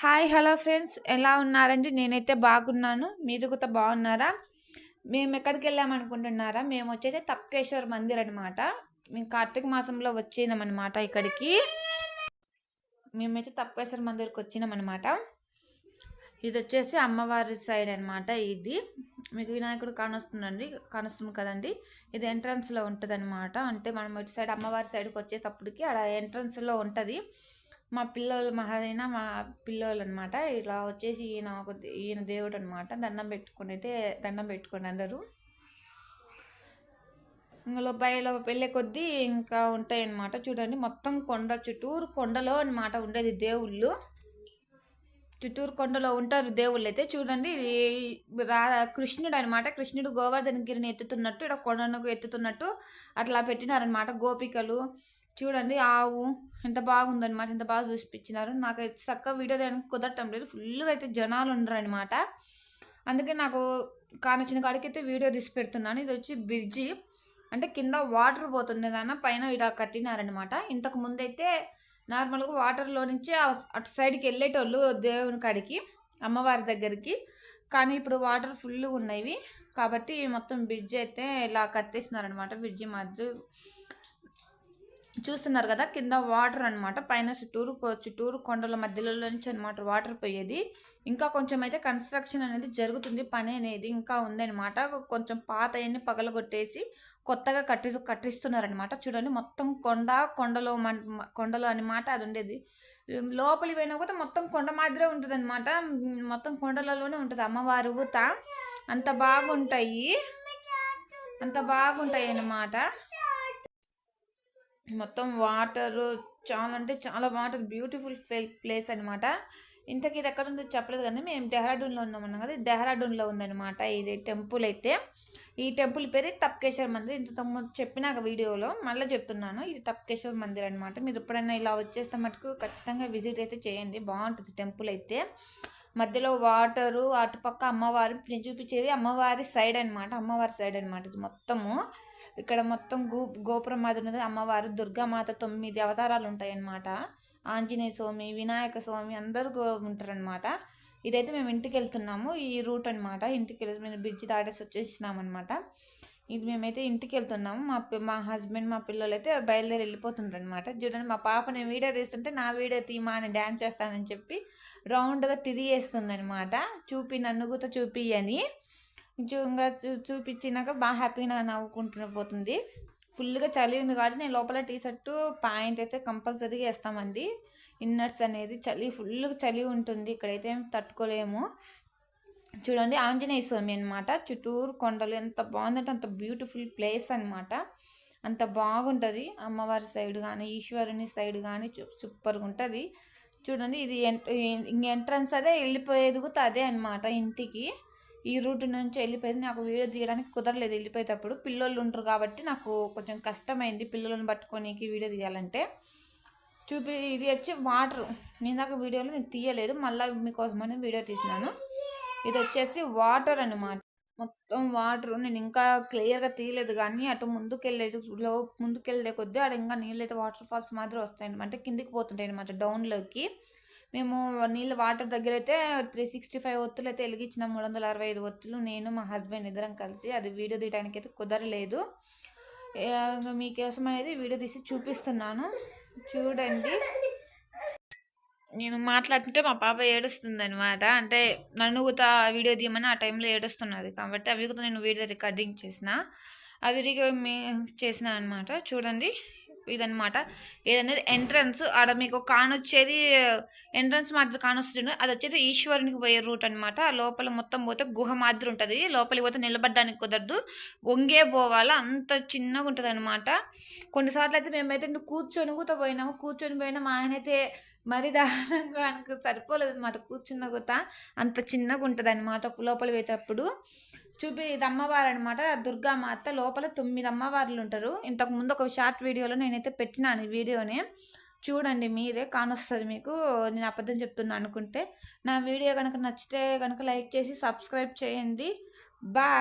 Hi hello friends. ఎలా ఉన్నారండి? నేనైతే బాగున్నాను. మీరు కూడా బాగున్నారా? మేము ఎక్కడికి వెళ్ళామనుకుంటున్నారా మేము వచ్చేసి తప్కేశ్వర్ మందిర్ అనమాట మేము కార్తీక మాసంలో వచ్చినామన్నమాట ఇక్కడికి. మేమైతే తప్కేశ్వర్ మందిర్కి వచ్చినామన్నమాట ఇది వచ్చేసి అమ్మవారి సైడ్ అనమాట ఇది. మీకు వినాయకుడు కానొస్తుందండి. కానొస్తుంది కదండి. ఇది ఎంట్రన్స్లో ఉంటుంది అనమాట అంటే మనం ఇటు సైడ్ అమ్మవారి సైడ్కి వచ్చేటప్పటికి అక్కడ ఎంట్రన్స్లో ఉంటుంది. మా పిల్లలు మా మా పిల్లలు అనమాట ఇట్లా వచ్చేసి ఈయన ఒక ఈయన దేవుడు అనమాట దండం పెట్టుకుని అయితే దండం పెట్టుకోండి అందరూ. ఇంకా లోపాయలో వెళ్ళే కొద్దీ ఇంకా ఉంటాయి అన్నమాట చూడండి మొత్తం కొండ చుట్టూరు కొండలో అనమాట ఉండేది దేవుళ్ళు. చుట్టూరు కొండలో ఉంటారు దేవుళ్ళు అయితే చూడండి. రా కృష్ణుడు అనమాట కృష్ణుడు గోవర్ధన గిరిని ఎత్తుతున్నట్టు ఇక్కడ కొండను ఎత్తుతున్నట్టు అట్లా పెట్టినారనమాట గోపికలు. చూడండి ఆవు ఎంత బాగుందనమాట ఎంత బాగా చూసిపించినారు నాకు చక్కగా వీడియో తీయడానికి కుదరటం లేదు. ఫుల్గా అయితే జనాలు ఉండరు అనమాట అందుకే నాకు కానొచ్చిన కాడికి అయితే వీడియో తీసి పెడుతున్నాను. ఇది వచ్చి బ్రిడ్జి. అంటే కింద వాటర్ పోతుండేదాన్న పైన ఇలా కట్టినారనమాట ఇంతకు ముందైతే నార్మల్గా వాటర్లో నుంచి అటు సైడ్కి వెళ్ళేటోళ్ళు దేవుని కాడికి అమ్మవారి దగ్గరికి. కానీ ఇప్పుడు వాటర్ ఫుల్గా ఉన్నాయి కాబట్టి మొత్తం బ్రిడ్జ్ అయితే ఇలా కట్టేసినారనమాట బ్రిడ్జి మాదిరి. చూస్తున్నారు కదా కింద వాటర్ అనమాట పైన చుట్టూరు చుట్టూరు కొండల మధ్యలో నుంచి అనమాట వాటర్ పోయేది. ఇంకా కొంచెం అయితే కన్స్ట్రక్షన్ అనేది జరుగుతుంది పని అనేది ఇంకా ఉందన్నమాట. కొంచెం పాత అన్ని పగలగొట్టేసి కొత్తగా కట్టి కట్టిస్తున్నారనమాట చూడండి మొత్తం కొండ కొండలో కొండలో అనమాట అది ఉండేది. లోపలి పోయినా కూడా మొత్తం కొండ మాదిరే ఉంటుంది అనమాట మొత్తం కొండలలోనే ఉంటుంది. అమ్మవారు ఊత అంత బాగుంటాయి. అంత బాగుంటాయి అన్నమాట. మొత్తం వాటరు చాలా అంటే చాలా బాగుంటుంది. బ్యూటిఫుల్ ప్లేస్ అనమాట ఇంతకీ ఇది ఎక్కడ ఉందో చెప్పలేదు కానీ మేము డెహ్రాడూన్లో ఉన్నామన్నాం కదా డెహ్రాడూన్లో ఉందన్నమాట ఇది టెంపుల్ అయితే. ఈ టెంపుల్ పేరు తప్కేశ్వర్ మందిర్. ఇంత చెప్పినాక వీడియోలో మళ్ళీ చెప్తున్నాను. ఇది తప్కేశ్వర్ మందిర్ అనమాట మీరు ఎప్పుడైనా ఇలా వచ్చేస్తే మటుకు ఖచ్చితంగా విజిట్ అయితే చేయండి. బాగుంటుంది టెంపుల్ అయితే. మధ్యలో వాటరు అటుపక్క అమ్మవారు నేను చూపించేది అమ్మవారి సైడ్ అనమాట అమ్మవారి సైడ్ అనమాట ఇది మొత్తము. ఇక్కడ మొత్తం గో గోపురం మాదిరి ఉన్నది. అమ్మవారు దుర్గామాత తొమ్మిది అవతారాలు ఉంటాయన్నమాట ఆంజనేయ స్వామి వినాయక స్వామి అందరూ ఉంటారనమాట ఇదైతే మేము ఇంటికి వెళ్తున్నాము ఈ రూట్ అనమాట ఇంటికి వెళ్తే మేము బ్రిడ్జ్ దాటేసి వచ్చేసినాం అనమాట ఇది మేమైతే ఇంటికి వెళ్తున్నాము మా మా హస్బెండ్ మా పిల్లలు అయితే బయలుదేరి వెళ్ళిపోతుండ్రు అనమాట చూడండి మా పాప నేను వీడియో తీస్తుంటే నా వీడియో తీమా అని డ్యాన్స్ చేస్తానని చెప్పి రౌండ్గా తిరిగేస్తుంది అనమాట చూపి నన్ను కూడా చూపి అని ఇంకా చూ చూపించినాక బాగా హ్యాపీగా నవ్వుకుంటూ పోతుంది. ఫుల్గా చలి ఉంది కాబట్టి నేను లోపల టీ షర్టు ప్యాంట్ అయితే కంపల్సరీగా వేస్తామండి. ఇన్నర్స్ అనేది చలి ఫుల్గా చలి ఉంటుంది. ఇక్కడైతే తట్టుకోలేము. చూడండి ఆంజనేయ స్వామి అనమాట చుట్టూరు కొండలు ఎంత బాగుందంటే అంత బ్యూటిఫుల్ ప్లేస్ అనమాట అంత బాగుంటుంది. అమ్మవారి సైడ్ కానీ ఈశ్వరుని సైడ్ కానీ సూపర్గా ఉంటుంది. చూడండి ఇది ఎంట్రన్స్ అదే వెళ్ళిపోయేది కూడా అదే అనమాట ఇంటికి. ఈ రూట్ నుంచి వెళ్ళిపోయింది. నాకు వీడియో తీయడానికి కుదరలేదు వెళ్ళిపోయేటప్పుడు. పిల్లలు ఉంటారు కాబట్టి నాకు కొంచెం కష్టమైంది పిల్లలను పట్టుకోనికి వీడియో తీయాలంటే. చూపి ఇది వచ్చి వాటర్. నేను దాకా వీడియోలో నేను తీయలేదు. మళ్ళీ మీకోసమని వీడియో తీసినాను. ఇది వచ్చేసి వాటర్ అనమాట మొత్తం వాటర్. నేను ఇంకా క్లియర్గా తీయలేదు కానీ అటు ముందుకెళ్ళే లో ముందుకెళ్ళే కొద్దీ అక్కడ ఇంకా నీళ్ళు అయితే వాటర్ ఫాల్స్ మాత్రం వస్తాయి అంటే కిందికి పోతుంటాయి అనమాట డౌన్లోకి. మేము నీళ్ళ వాటర్ దగ్గర అయితే త్రీ సిక్స్టీ ఫైవ్ ఒత్తులు అయితే వెలిగించిన మూడు వందల అరవై ఐదు ఒత్తులు. నేను మా హస్బెండ్ ఇద్దరం కలిసి అది వీడియో తీయడానికి అయితే కుదరలేదు మీకోసం అనేది వీడియో తీసి చూపిస్తున్నాను. చూడండి. నేను మాట్లాడుతుంటే మా పాప ఏడుస్తుంది అనమాట అంటే నన్ను కూడా వీడియో తీయమని ఆ టైంలో ఏడుస్తున్నది. కాబట్టి అవి కూడా నేను వీడియో రికార్డింగ్ చేసిన. అవి చేసిన అనమాట చూడండి. ఇదనమాట ఏదనేది ఎంట్రన్స్ ఆడ మీకు కానొచ్చేది ఎంట్రన్స్ మాదిరి కానొస్తుంది. అది వచ్చేది ఈశ్వరునికి పోయే రూట్ అనమాట లోపల మొత్తం పోతే గుహ మాదిరి ఉంటుంది. లోపలికి పోతే నిలబడడానికి కుదరదు. వంగే పోవాలా? అంత చిన్నగా ఉంటుంది అనమాట కొన్నిసార్లు అయితే మేమైతే నువ్వు కూర్చొని కూడా పోయినాము. కూర్చొని పోయినా మా ఆయన అయితే మరి దారుణంగా నాకు సరిపోలేదు అనమాట కూర్చున్న కూడా అంత చిన్నగా ఉంటుంది అనమాట లోపల పోయేటప్పుడు. చూపి ఇది అమ్మవారు అనమాట దుర్గామాత లోపల తొమ్మిది అమ్మవార్లు ఉంటారు. ఇంతకు ముందు ఒక షార్ట్ వీడియోలో నేనైతే పెట్టినాను ఈ వీడియోని. చూడండి మీరే కానొస్తుంది మీకు. నేను అబద్ధం చెప్తున్నాను అనుకుంటే. నా వీడియో కనుక నచ్చితే కనుక లైక్ చేసి సబ్స్క్రైబ్ చేయండి. బాయ్.